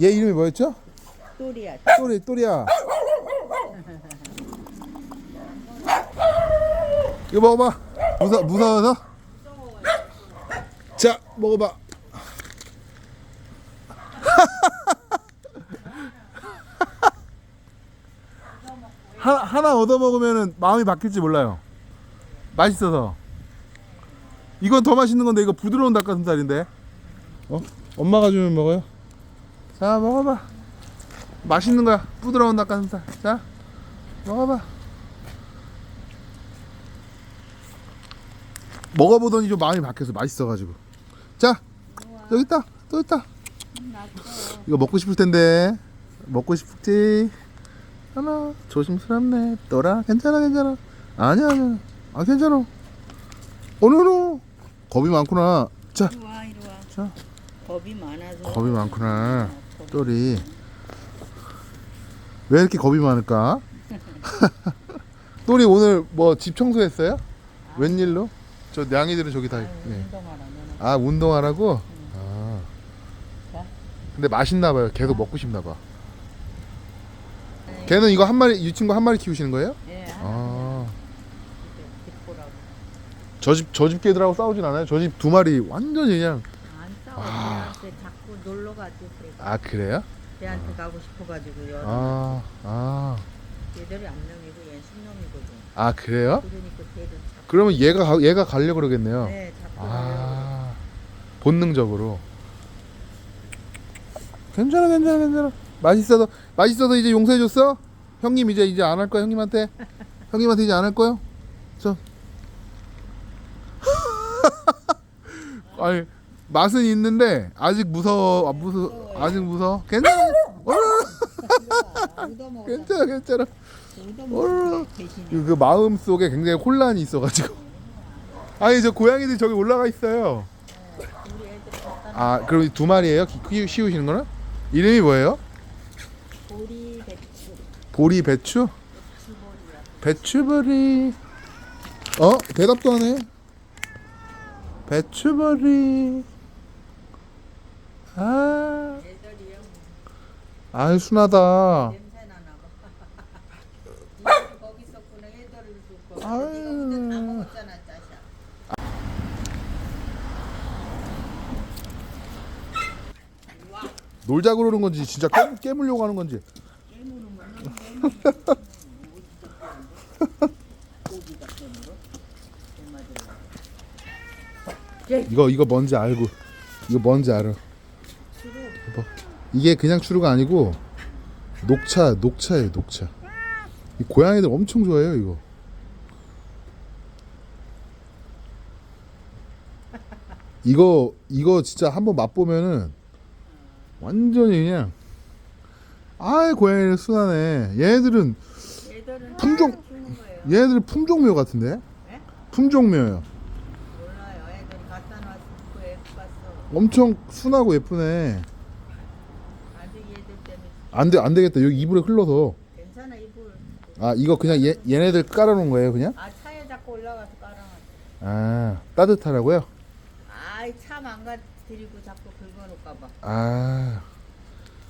얘 이름이 뭐였죠? 또리야. 또리 또리야. 이거 먹어봐. 무서 무서워서? 자 먹어봐. 하나 하나 얻어 먹으면은 마음이 바뀔지 몰라요. 맛있어서. 이건 더 맛있는 건데 이거 부드러운 닭가슴살인데. 어? 엄마가 주면 먹어요. 자 먹어봐. 맛있는 거야. 부드러운 닭가슴살. 자, 먹어봐. 먹어보더니 좀 마음이 바뀌어서 맛있어가지고. 자, 여기 있다. 또 있다. 이거 먹고 싶을 텐데. 먹고 싶지. 하나, 조심스럽네. 또라, 괜찮아, 괜찮아. 아니야, 아니야. 아, 괜찮아. 어느노. 겁이 많구나. 자, 이리 와, 이리 와. 자. 겁이 많아서. 겁이 많구나. 또리. 왜 이렇게 겁이 많을까? 또리 오늘 뭐 집 청소했어요? 웬일로? 저 냥이들은 저기 다. 아유, 예. 아 운동하라고? 아. 자. 근데 맛있나 봐요. 계속 먹고 싶나 봐. 걔는 이거 한 마리 이 친구 한 마리 키우시는 거예요? 예, 아. 뒷보라고. 저집저집 개들하고 싸우진 않아요? 저 집 두 마리 완전히 그냥 안 싸워. 아. 걔한테 자꾸 놀러 가지. 걔가. 아 그래요? 걔한테 가고 싶어가지고 여. 아. 아. 얘들이 안 놈이고 얘 신놈이거든. 아 그래요? 그러니까 자꾸. 그러면 얘가 가- 얘가 가려 그러겠네요. 네, 자꾸. 가려고. 아 본능적으로 괜찮아 괜찮아 괜찮아 맛있어도 맛있어도 이제 용서해 줬어 형님 이제 이제 안 할 거야 형님한테 형님한테 이제 안 할 거요 저 아니 맛은 있는데 아직 무서워 아, 무서 아직 무서워 괜찮아 어, 얻어먹어. 괜찮아 괜찮아 얻어먹어. 대신에. 그, 그 마음 속에 굉장히 혼란이 있어가지고 아니 저 고양이들 저기 올라가 있어요 아 그럼 이두 마리예요? 키- 키우, 키우시는 거는? 이름이 뭐예요? 보리 배추. 보리 배추? 배추보리 어? 대답도 하네 배추보리 아. 아유 순하다. 놀자고 그러는 건지 진짜 깨, 깨물려고 하는 건지 이거 이거 뭔지 알고 이거 뭔지 알아 봐. 이게 그냥 추루가 아니고 녹차 녹차예요 녹차 이 고양이들 엄청 좋아해요 이거 이거 이거 진짜 한번 맛보면은 완전히 그냥 아이 고양이는 순하네 얘네들은 품종- 다 주는 거예요. 얘네들은 품종묘 같은데 네? 품종묘요 몰라요. 애들 갖다 거에 봤어. 엄청 순하고 예쁘네 안돼 안 되겠다 여기 이불에 흘러서 괜찮아 이불. 아 이거 그냥 얘, 얘네들 깔아놓은 거예요 그냥 아 차에 자꾸 올라가서 깔아놨어. 아 따뜻하라고요 아이 차 망가뜨리고 자꾸 긁어놓을까봐 아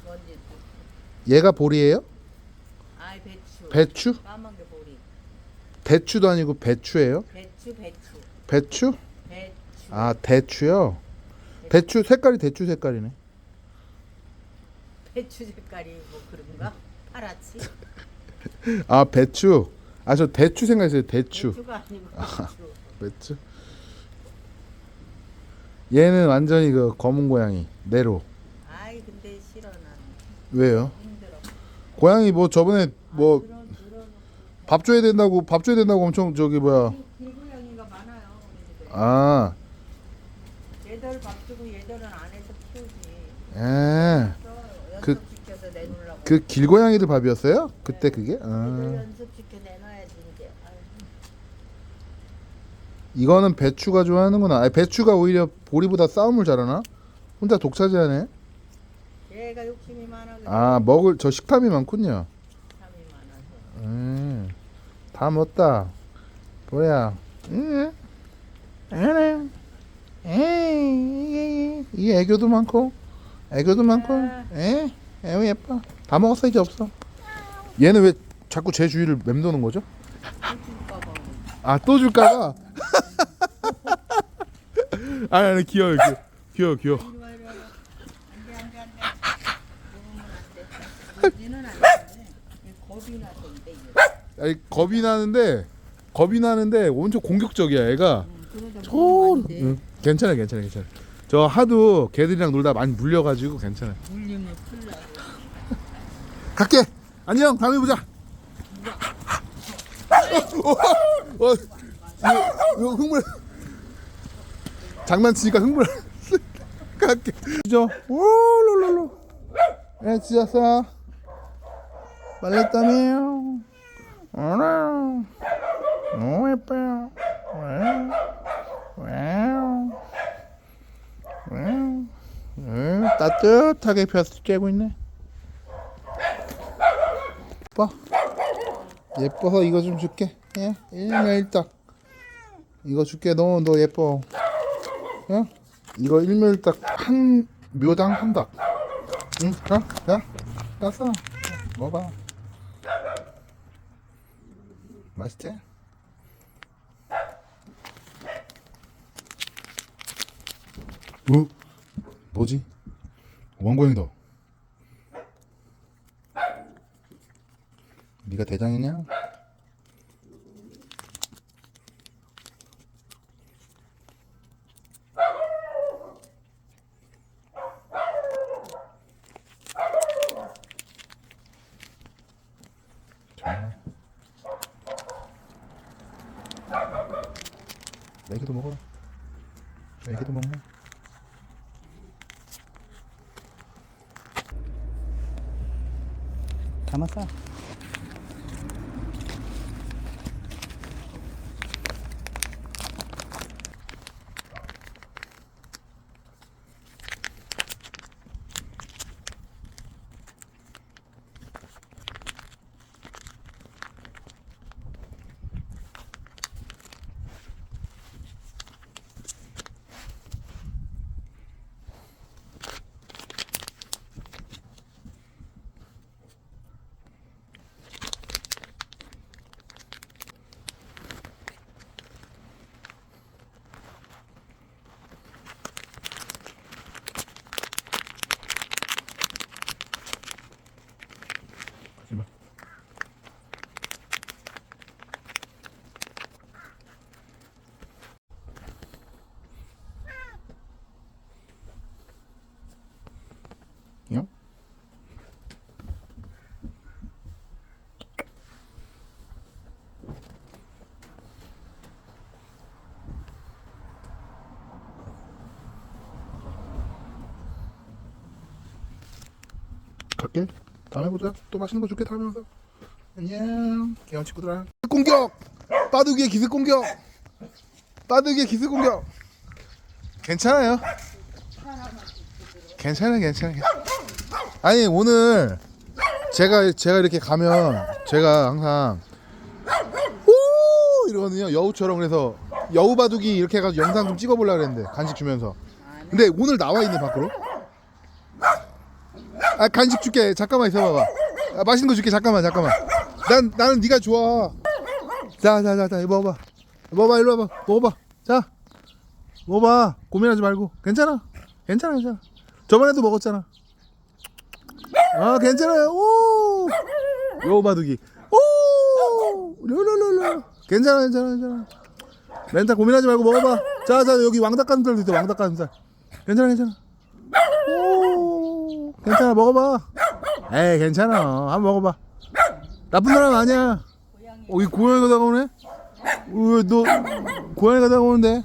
먼지. 얘가 보리예요 아이 배추. 배추 까만 게 보리. 대추도 아니고 배추예요 배추 배추. 배추 배추. 아 대추요 대추 색깔이 대추 색깔이네 배추 색깔이 뭐 그런가? 파랗지? 아 배추 아 저 대추 생각했어요 대추 배추가 아니고 배추. 배추 얘는 완전히 그 검은 고양이 네로 아이 근데 싫어 나는 왜요 힘들어. 고양이 뭐 저번에 뭐 그런 그런 밥 줘야 된다고 밥 줘야 된다고 엄청 저기 뭐야 길고양이가 많아요 우리 집에. 아 얘들 밥 주고 얘들은 안에서 키우지. 예. 그래서 그- 연습시켜서 내놓으려고. 그 길고양이들 밥이었어요? 그때 그게? 아. 연습시켜 내놔야지 이제. 아유, 이거는 배추가 좋아하는구나. 아니, 배추가 오히려 보리보다 싸움을 잘하나? 혼자 독차지하네. 얘가 욕심이 많아. 아 먹을 저 식탐이 많군요. 참이 많아서. 음, 다 먹다. 뭐야? 음, 에이, 에이, 이 애교도 많고 애교도 많고 에 애우 예뻐 다 먹었어 이제 없어 얘는 왜 자꾸 제 주위를 맴도는 거죠? 아 또 줄까봐 아니 아니 귀여워 귀여워 귀여워. 아니, 겁이 나는데 겁이 나는데 엄청 공격적이야 애가 저. 응, 괜찮아 괜찮아 괜찮아 저 하도 걔들이랑 놀다 많이 물려가지고 괜찮아 나고. 갈게. 안녕. 다음에 보자. 어, 어, 이거, 이거 흥분. 장난치니까 흥분. 갈게. 그죠. 오 롤롤로 에 찢었어 말렸다며요. 어라 너무 예뻐요. 와우. 와우 응, 따뜻하게 펴서 쬐고 있네. 예뻐. 예뻐서 이거 좀 줄게. 예? 일멸일딱 이거 줄게. 너 너 예뻐. 어 이거 일멸일딱 한 묘당 한 닭 응자야? 땄어. 먹어봐. 맛있지? 어 뭐지 왕고양이다 네가 대장이냐? 他妈的！ 다음에 보자. 또 맛있는 거 다음에 와서. 안녕. 귀여운 친구들아. 기습 공격. 빠두기의 기습 공격. 빠두기의 기습 공격. 괜찮아요. 괜찮아, 괜찮아. 괜찮아. 아니 오늘 제가 제가 이렇게 가면 제가 항상 오 이러거든요 여우처럼 그래서 여우 바둑이 이렇게 해가지고 영상 좀 찍어보려 그랬는데 간식 주면서 근데 오늘 나와 있네 밖으로 아 간식 줄게. 잠깐만 있어봐봐. 아, 맛있는 거 줄게. 잠깐만 잠깐만. 난 나는 네가 좋아. 자자자자 먹어봐. 먹어봐 일로 와봐. 먹어봐. 자 먹어봐. 고민하지 말고. 괜찮아? 괜찮아 괜찮아. 저번에도 먹었잖아. 아 괜찮아요. 오! 여우바둑이. 오! 르르르르 괜찮아 괜찮아 괜찮아. 멘탈 고민하지 말고 먹어봐. 자자 여기 왕닭가슴살도 있어 왕닭가슴살 괜찮아 괜찮아. 오 괜찮아 먹어봐. 에이 괜찮아. 한번 먹어봐. 나쁜 사람 아니야. 고양이. 어, 이 고양이 가 다가 오네? 왜너 고양이 가 다가 오는데?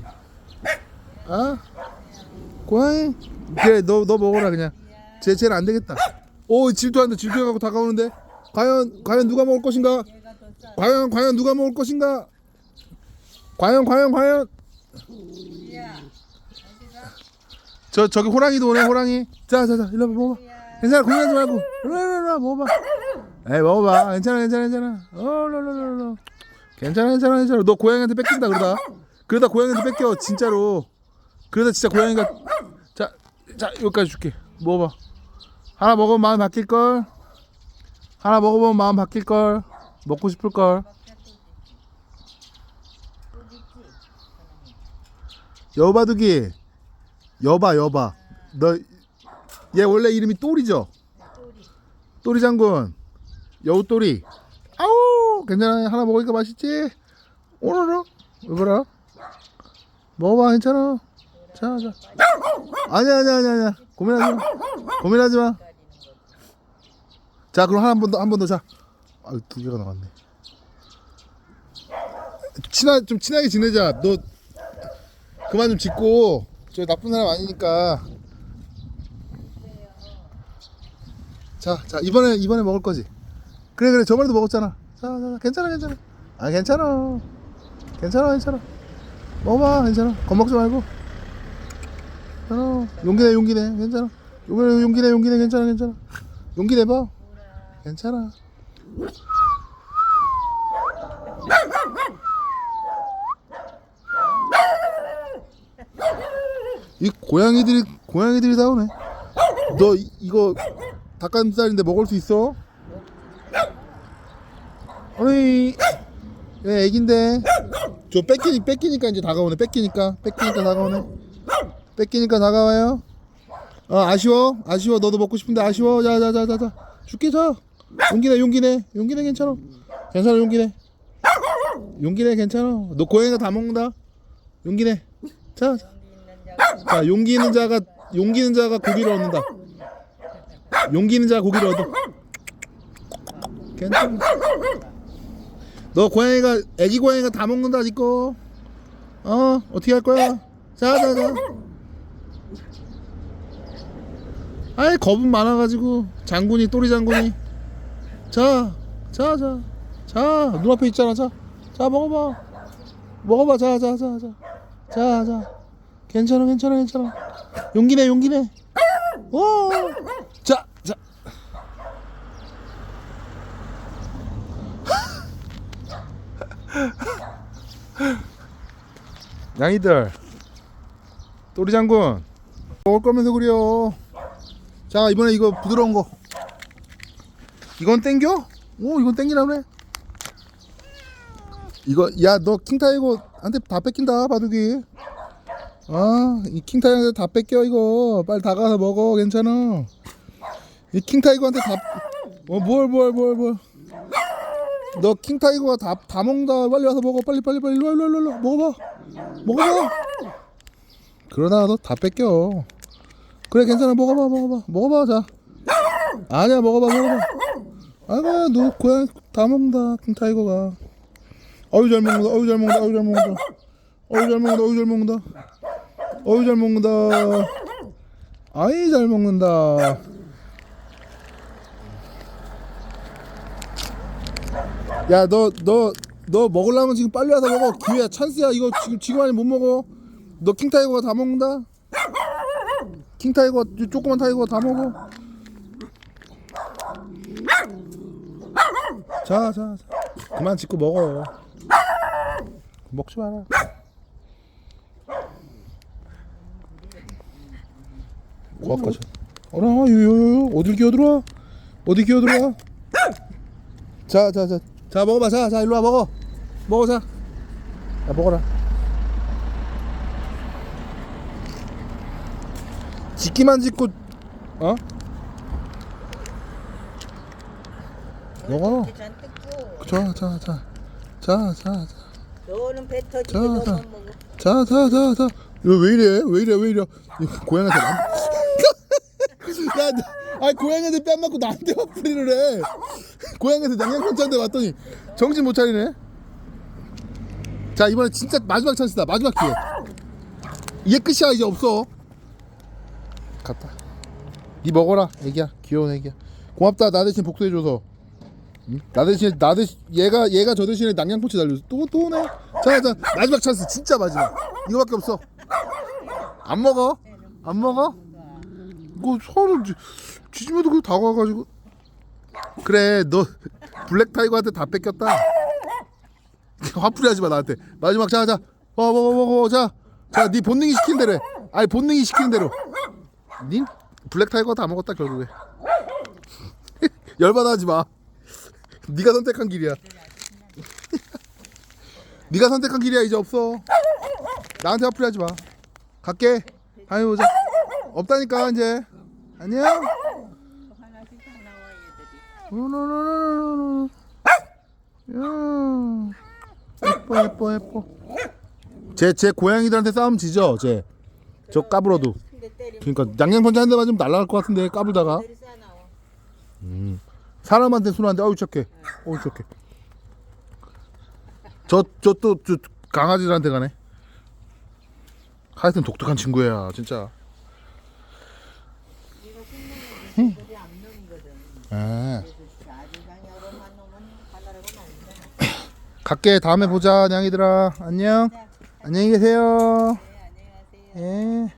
아 고양이? 그래 너 너 먹어라 그냥. 쟤 쟤는 안 되겠다. 오 질투 한다 질투해 갖고 다가오는데? 과연 과연 누가 먹을 것인가. 과연 과연 누가 먹을 것인가? 과연 과연 과연? 야, 저 저기 호랑이도 오네 호랑이. 자자자 일로 와봐 먹어봐. 야. 괜찮아 고민하지 말고 일로 와, 일로 와, 먹어봐 에이 먹어봐 괜찮아 괜찮아 괜찮아 어 롤롤롤롤 괜찮아 괜찮아 괜찮아 너 고양이한테 뺏긴다 그러다 그러다 고양이한테 뺏겨 진짜로 그러다 진짜 고양이가 자자 여기까지 줄게 먹어봐. 하나 먹으면 마음 바뀔 걸. 하나 먹어보면 마음 바뀔 걸. 먹고 싶을 걸. 여바두기. 여바 여바. 너 얘 원래 이름이 또리죠? 또리 장군. 여우 또리. 아우 괜찮아 하나 먹으니까 맛있지? 오로로 이거라. 먹어봐 괜찮아. 자 자. 아니야 아니야 아니야 아니야. 고민하지 마. 고민하지 마. 자 그럼 한번 더 한 번 더 자. 아 두 개가 나갔네. 친하 좀 친하게 지내자. 너 그만 좀 짓고 저 나쁜 사람 아니니까. 자, 자 이번에 이번에 먹을 거지. 그래 그래 저번에도 먹었잖아. 자, 자, 자 괜찮아 괜찮아. 아 괜찮아. 괜찮아 괜찮아. 먹어봐 괜찮아. 겁먹지 말고. 괜찮아. 용기 내 용기 내 괜찮아. 용기 내 용기 내 용기 내 괜찮아 괜찮아. 용기 내봐. 괜찮아. 이 고양이들이 고양이들이 다 오네. 너 이- 이거 닭가슴살인데 먹을 수 있어? 어이, 얘 애긴데. 저 뺏기니 뺏기니까 이제 다가오네. 뺏기니까. 뺏기니까 다가오네. 뺏기니까 다가와요. 어 아쉬워? 아쉬워. 너도 먹고 싶은데 아쉬워? 자자자자자. 줄게 자 용기내 용기내. 용기내 괜찮아. 괜찮아 용기내. 용기내 괜찮아. 너 고양이가 다 먹는다. 용기내. 자, 자. 자 용기 있는 자가 용기 있는 자가 고기를 얻는다 용기 있는 자가 고기를 얻어. 괜찮아. 너 고양이가 애기 고양이가 다 먹는다 니꺼. 어? 어떻게 할 거야? 자자 자. 아이 겁은 많아가지고. 장군이 또리 장군이. 자 자 자 자 눈앞에 있잖아. 자 자 먹어봐. 먹어봐. 자 자 자 자. 자 자. 괜찮아 괜찮아 괜찮아. 용기 내 용기 내. 오! 자, 자. 양이들. 또리 장군. 먹을 거면서 그래요. 자 이번에 이거 부드러운 거. 이건 땡겨? 오 이건 땡기나 그래? 이거 야 너 킹타이거 한테 다 뺏긴다 바둑이. 아이 킹타이거한테 다 뺏겨 이거. 빨리 다가서 먹어 괜찮아. 이 킹타이거한테 다 어 뭘 뭘 뭘뭘 뭘 너 킹타이거가 다, 다 먹는다. 빨리 와서 먹어. 빨리 빨리 빨리. 일로 와, 일로. 먹어봐. 먹어봐. 그러다가 너 다 뺏겨. 그래 괜찮아. 먹어봐 먹어봐. 먹어봐 자. 아니야 먹어봐 먹어봐. 아가 너 고양이 다 먹는다 킹타이거가. 어유 잘 먹는다 어유 잘 먹는다 어유 잘 먹는다. 어유 잘 먹는다 어유 잘 먹는다. 어유 잘 먹는다. 아이 잘 먹는다 야 너 너 너 먹으려면 지금 빨리 와서 먹어 기회야 찬스야 이거 지금 지금 아니면 못 먹어 너 킹타이거가 다 먹는다 킹타이거 이 조그만 타이거 다 먹어 자, 자, 자. 그만 짓고 먹어. 먹지 마라. 고압까지. 어라, 요요요, 어딜 기어들어와? 어디 기어들어와? 자, 자, 자, 자, 먹어봐, 자, 자, 일로 와, 먹어, 먹어, 자, 야, 먹어라. 짓기만 짓고, 어? 먹어. 잔뜩 줘. 자, 자, 자, 자, 자, 자. 너는 배 터지게 자, 너만 자. 먹어. 자, 자, 자, 자. 이거 왜 이래? 왜 이래? 왜 이래? 고양이한테 남. 야, 나- 아니 고양이한테 뺨 맞고 나한테 화풀이를 해. 고양이한테 양양펀치한테 왔더니 정신 못 차리네. 자, 이번에 진짜 마지막 찬스다. 마지막 기회. 이게 끝이야. 이제 없어. 갔다. 니 먹어라, 애기야. 귀여운 애기야. 고맙다. 나 대신 복수해줘서. 응? 나 대신 나 대신 얘가 얘가 저 대신에 낭양포치 날려줘. 또또 오네. 자, 자, 마지막 찬스. 진짜 마지막. 이거밖에 없어. 안 먹어? 안 먹어? 이거 쥐- 쥐집어도 그 다가와가지고. 그래, 너 블랙 타이거한테 다 뺏겼다. 화풀이 하지 마 나한테. 마지막 자, 자, 먹어, 먹어, 먹어, 자, 자, 네 본능이 시킨 대로 해. 아니 본능이 시키는 대로. 닌 블랙 타이거 다 먹었다 결국에. 열받아 하지 마. 네가 선택한 길이야. 네가 선택한 길이야 이제 없어. 나한테 어플하지 마. 갈게. 보자. 없다니까 이제. 안녕. 예뻐 예뻐 예뻐. 쟤쟤 고양이들한테 싸움 지죠 쟤. 저 까불어도. 그러니까 양양펀치 한 대 맞으면 날아갈 것 같은데 까불다가. 나와. 사람한테 순한데 어우 착해 어우 착해 저저또 저 강아지들한테 가네 하여튼 독특한 친구야 진짜. 아 그래서 아주장 여름만 놈은 바다라고 말이잖아. 갈게. 다음에 보자 냥이들아. 안녕. 네, 안녕히 계세요. 네, 안녕히. 예